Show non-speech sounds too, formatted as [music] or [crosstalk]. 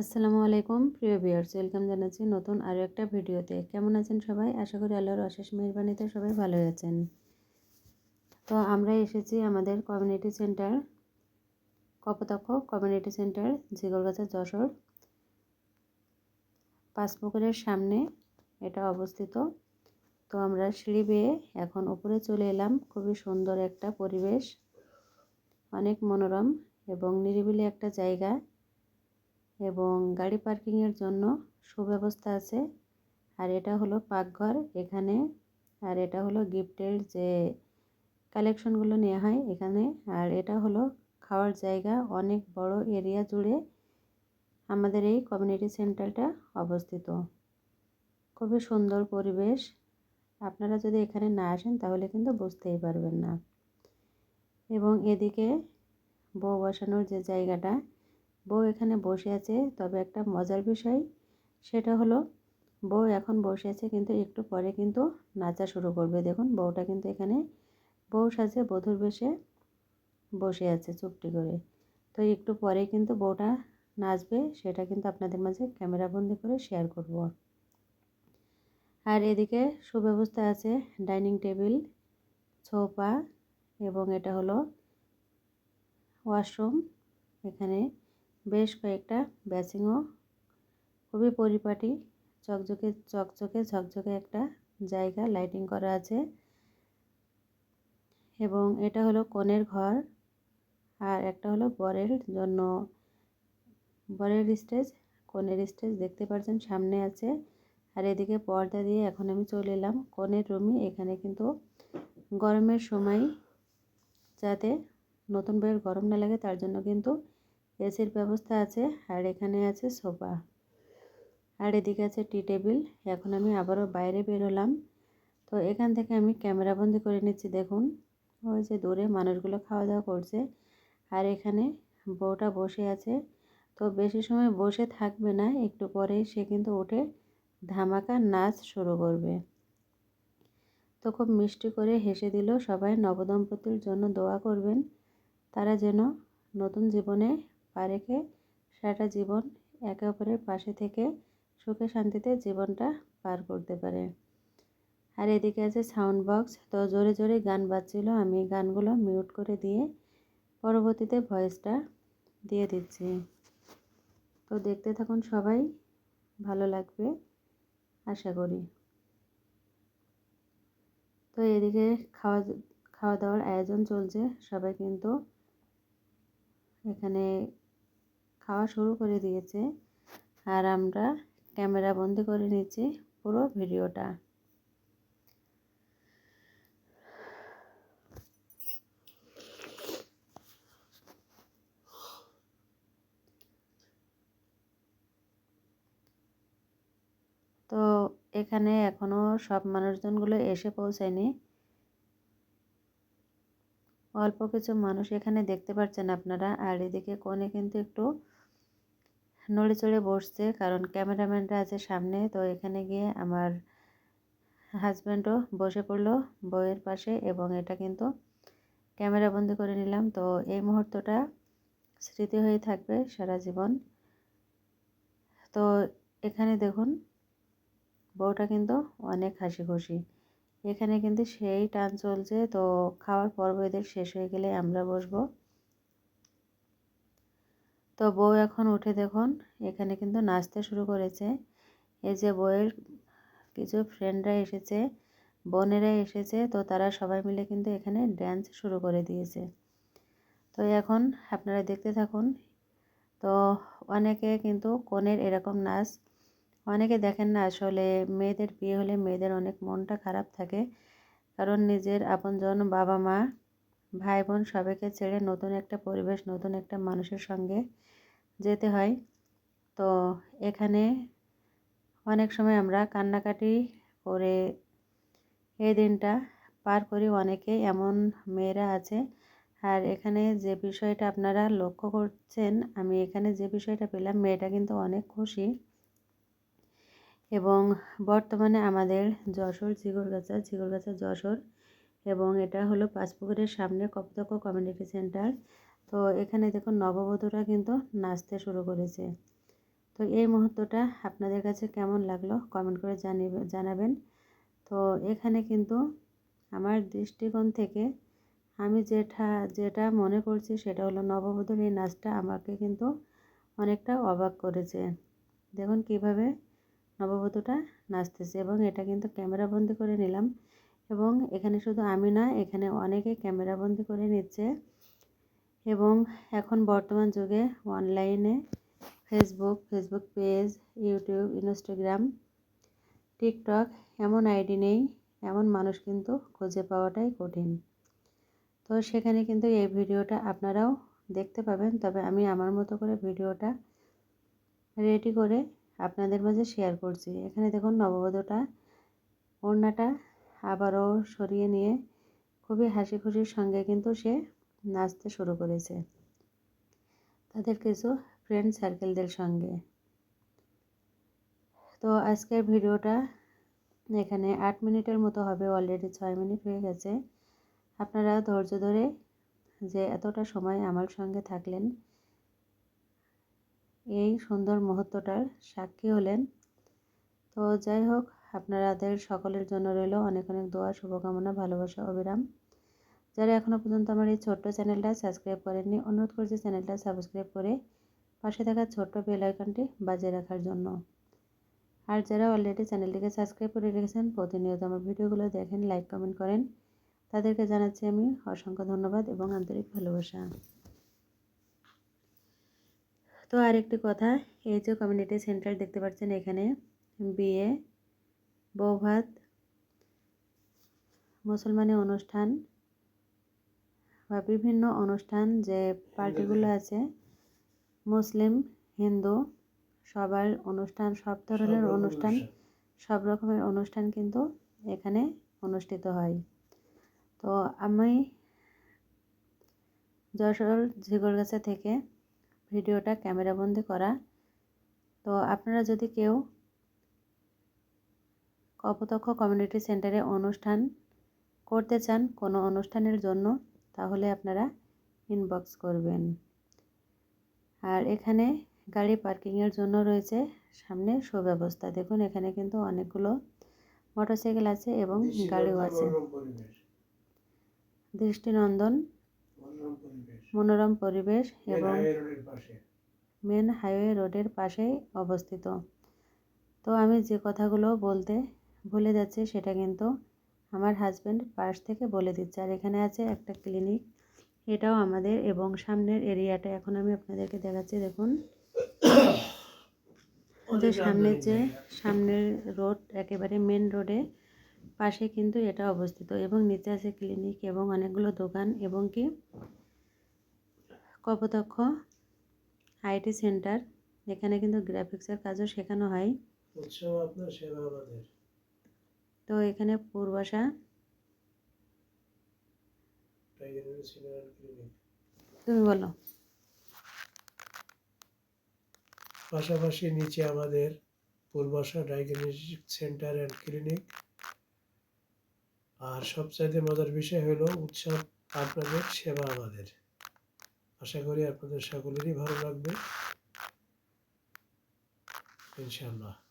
আসসালামু আলাইকুম, প্রিয় ভিউয়ার্স ওয়েলকাম জানাচ্ছি নতুন আরও একটা ভিডিওতে। কেমন আছেন সবাই? আশা করি আল্লাহর অশেষ মেহরবানিতে সবাই ভালো আছেন। তো আমরা এসেছি আমাদের community centre Kapotaksha community centre Jhikargachha Jessore. পাঁচপুকুরের সামনে এটা অবস্থিত। তো আমরা সিঁড়ি বেয়ে এখন উপরে চলে এলাম। খুবই সুন্দর একটা পরিবেশ, অনেক মনোরম এবং নিরিবিলি একটা জায়গা। এবং গাড়ি পার্কিংয়ের জন্য সুব্যবস্থা আছে। আর এটা হলো পাকঘর এখানে। আর এটা হলো গিফটের যে কালেকশনগুলো নেওয়া হয় এখানে। আর এটা হলো খাওয়ার জায়গা। অনেক বড় এরিয়া জুড়ে আমাদের এই কমিউনিটি সেন্টারটা অবস্থিত। খুবই সুন্দর পরিবেশ। আপনারা যদি এখানে না আসেন তাহলে কিন্তু বুঝতেই পারবেন না। এবং এদিকে বউ বসানোর যে জায়গাটা বউ এখানে বসে আছে। তবে একটা মজার বিষয়, সেটা হলো বউ এখন বসে আছে কিন্তু একটু পরে কিন্তু নাচা শুরু করবে। দেখুন, বউটা কিন্তু এখানে বউ সাজে বধুর বেশে বসে আছে চুপটি করে। তো একটু পরে কিন্তু বউটা নাচবে, সেটা কিন্তু আপনাদের মাঝে ক্যামেরা বন্দি করে শেয়ার করব। আর এদিকে সুব্যবস্থা আছে, ডাইনিং টেবিল, সোফা এবং এটা হলো ওয়াশরুম। এখানে বেশ কয়েকটা ব্যাচিংও খুবই পরিপাটি, চকচকে চকচকে, ঝকঝকে একটা জায়গা লাইটিং করা আছে। এবং এটা হলো কনের ঘর আর একটা হলো বরের জন্য। বরের স্টেজ, কনের স্টেজ দেখতে পাচ্ছেন সামনে আছে। আর এদিকে পর্দা দিয়ে এখন আমি চলে এলাম কনের রুমে এখানে কিন্তু গরমের সময় যাতে নতুন বইয়ের গরম না লাগে, তার জন্য কিন্তু এসির ব্যবস্থা আছে, আর এখানে আছে সোফা। আর এদিকে আছে টি টেবিল। এখন আমি আবারও বাইরে বেরোলাম। তো এখান থেকে আমি ক্যামেরা বন্দি করে নিচ্ছি, দেখুন। ওই যে দূরে মানুষগুলো খাওয়া দাওয়া করছে, আর এখানে বউটা বসে আছে। তো বেশি সময় বসে থাকবে না, একটু পরেই সে কিন্তু উঠে ধামাকা নাচ শুরু করবে। তো খুব মিষ্টি করে হেসে দিল সবাই, নবদম্পতির জন্য দোয়া করবেন। তারা যেন নতুন জীবনে পা রেখে সারাটা জীবন একে অপরের পাশে থেকে সুখে শান্তিতে জীবনটা পার করতে পারে। আর এদিকে আছে সাউন্ড বক্স তো জোরে জোরে গান বাজছিল। আমি গানগুলো মিউট করে দিয়ে পরবর্তীতে ভয়েসটা দিয়ে দিচ্ছি। তো দেখতে থাকুন সবাই, ভালো লাগবে, আশা করি। তো এদিকে খাওয়া খাওয়া দাওয়ার আয়োজন চলছে, সবাই কিন্তু এখানে খাওয়া শুরু করে দিয়েছে। আর আমরা ক্যামেরা বন্দি করে নিচ্ছি পুরো ভিডিওটা। তো এখানে এখনও সব মানুষজনগুলো এসে পৌঁছায়নি। অল্প কিছু মানুষ এখানে দেখতে পাচ্ছেন আপনারা। আর এদিকে কোণে কিন্তু একটু নড়ে চড়ে বসছে, কারণ ক্যামেরাম্যানরা আছে সামনে। তো এখানে গিয়ে আমার হাজব্যান্ডও বসে পড়ল বইয়ের পাশে এবং এটা কিন্তু ক্যামেরা বন্দি করে নিলাম। তো এই মুহূর্তটা স্মৃতি হয়ে থাকবে সারা জীবন। তো এখানে দেখুন, বউটা কিন্তু অনেক হাসি খুশি এখানে কিন্তু সেই টান চলছে। তো খাওয়ার পর্ব এদের শেষ হয়ে গেলে আমরা বসবো। তো বউ এখন উঠে দেখুন, এখানে কিন্তু নাচতে শুরু করেছে। এই যে বউয়ের কিছু ফ্রেন্ডরা এসেছে, বোনেরা এসেছে, তো তারা সবাই মিলে কিন্তু এখানে ড্যান্স শুরু করে দিয়েছে। তো এখন আপনারা দেখতে থাকুন, তো অনেকে কিন্তু কনের এরকম নাচ, অনেকে দেখেন না আসলে মেয়েদের বিয়ে হলে মেয়েদের অনেক মনটা খারাপ থাকে। কারণ নিজের আপনজন বাবা মা ভাই বোন সবাইকে ছেড়ে নতুন একটা পরিবেশ, নতুন একটা মানুষের সঙ্গে যেতে হয়। তো এখানে অনেক সময় আমরা কান্নাকাটি করে এই দিনটা পার করি অনেকে, এমন মেয়েরা আছে। আর এখানে যে বিষয়টা আপনারা লক্ষ্য করছেন, আমি এখানে যে বিষয়টা পেলাম, মেয়েটা কিন্তু অনেক খুশি। এবং বর্তমানে আমাদের যশোর, ঝিগরগাছা ঝিগরগাছা, যশোর এবং এটা হলো পাঁচপুকুরের সামনে কপতক্ষ কমিউনিটি সেন্টার। তো এখানে দেখুন নববধূরা কিন্তু নাচতে শুরু করেছে। তো এই মুহূর্তটা আপনাদের কাছে কেমন লাগল কমেন্ট করে জানিয়ে জানাবেন। তো এখানে কিন্তু আমার দৃষ্টিকোণ থেকে আমি যেটা যেটা মনে করছি সেটা হলো নববধূর এই নাচটা আমাকে কিন্তু অনেকটা অবাক করেছে। দেখুন কীভাবে নববধূটা নাচতেছে এবং এটা কিন্তু ক্যামেরাবন্দি করে নিলাম। এবং এখানে শুধু আমি না, এখানে অনেকে ক্যামেরাবন্দি করে নিচ্ছে। এবং এখন বর্তমান যুগে অনলাইনে Facebook Facebook page, YouTube, Instagram, TikTok এমন আইডি নেই, এমন মানুষ কিন্তু খুঁজে পাওয়াটাই কঠিন। তো সেখানে কিন্তু এই ভিডিওটা আপনারাও দেখতে পাবেন, তবে আমি আমার মতো করে ভিডিওটা রেডি করে আপনাদের মাঝে শেয়ার করছি। এখানে দেখুন নববধূটা, ওড়নাটা আবারও সরিয়ে নিয়ে খুবই হাসি খুশির সঙ্গে কিন্তু সে নাচতে শুরু করেছে। তাদের কিছু ফ্রেন্ড সার্কেলদের সঙ্গে। তো আজকের ভিডিওটা এখানে আট মিনিটের মতো হবে অলরেডি ছয় মিনিট হয়ে গেছে। আপনারা ধৈর্য ধরে যে এতটা সময় আমার সঙ্গে থাকলেন, এই সুন্দর মুহূর্তটার সাক্ষী হলেন। তো যাই হোক আপনাদের সকলের জন্য রইল অনেক অনেক দোয়া, শুভকামনা, ভালোবাসা, অবিরাম। যারা এখনও পর্যন্ত আমার এই ছোট্ট চ্যানেলটা সাবস্ক্রাইব করেননি, অনুরোধ করছি চ্যানেলটা সাবস্ক্রাইব করে পাশে থাকা ছোট্ট বেল আইকনটি বাজিয়ে রাখার জন্য। আর যারা অলরেডি চ্যানেলটিকে সাবস্ক্রাইব করে রেখেছেন, প্রতিনিয়ত আমার ভিডিওগুলো দেখেন লাইক কমেন্ট করেন। তাদেরকে জানাচ্ছি আমি অসংখ্য ধন্যবাদ এবং আন্তরিক ভালোবাসা। তো আরেকটি কথা, এই যে কমিউনিটি সেন্টার দেখতে পাচ্ছেন এখানে বিয়ে বৌভাত মুসলমানি অনুষ্ঠান বা বিভিন্ন অনুষ্ঠান যে পার্টিগুলো আছে মুসলিম হিন্দু সবার অনুষ্ঠান সব ধরনের অনুষ্ঠান সব রকমের অনুষ্ঠান কিন্তু এখানে অনুষ্ঠিত হয়। তো আমি যশোর ঝিগরগাছা থেকে ভিডিওটা ক্যামেরাবন্দি করা। তো আপনারা যদি কেউ কপোতক্ষ কমিউনিটি সেন্টারে অনুষ্ঠান করতে চান কোনো অনুষ্ঠানের জন্য তাহলে আপনারা ইনবক্স করবেন। আর এখানে গাড়ি পার্কিংয়ের জন্য রয়েছে সামনে সুব্যবস্থা। দেখুন এখানে কিন্তু অনেকগুলো মোটরসাইকেল আছে এবং গাড়িও আছে। দৃষ্টিনন্দন মনোরম পরিবেশ। এবং মেন হাইওয়ে রোডের পাশেই অবস্থিত। তো আমি যে কথাগুলো বলতে ভুলে যাচ্ছে সেটা কিন্তু আমার হাজব্যান্ড পাশ থেকে বলে দিচ্ছে। আর এখানে আছে একটা ক্লিনিক এটাও আমাদের এবং সামনের এরিয়াটা এখন আমি আপনাদেরকে দেখাচ্ছি দেখুন। [coughs] যে সামনের যে সামনের রোড একেবারে মেন রোডে পাশে কিন্তু এটা অবস্থিত এবং নিচে আছে ক্লিনিক এবং অনেকগুলো দোকান এবং কি কপোতক্ষ আইটি সেন্টার এখানে কিন্তু গ্রাফিক্সের কাজও শেখানো হয়। উৎসব আপনার আমাদের। তো এখানে পূর্বাশা তুমি বলো। পাশাপাশি নিচে আমাদের Purbasha diagnostic centre and clinic আর সবচাইতে মজার বিষয় হলো উৎসব, আপনাদের সেবা আমাদের। আশা করি আপনাদের সকলেরই ভালো লাগবে। ইনশাআল্লাহ।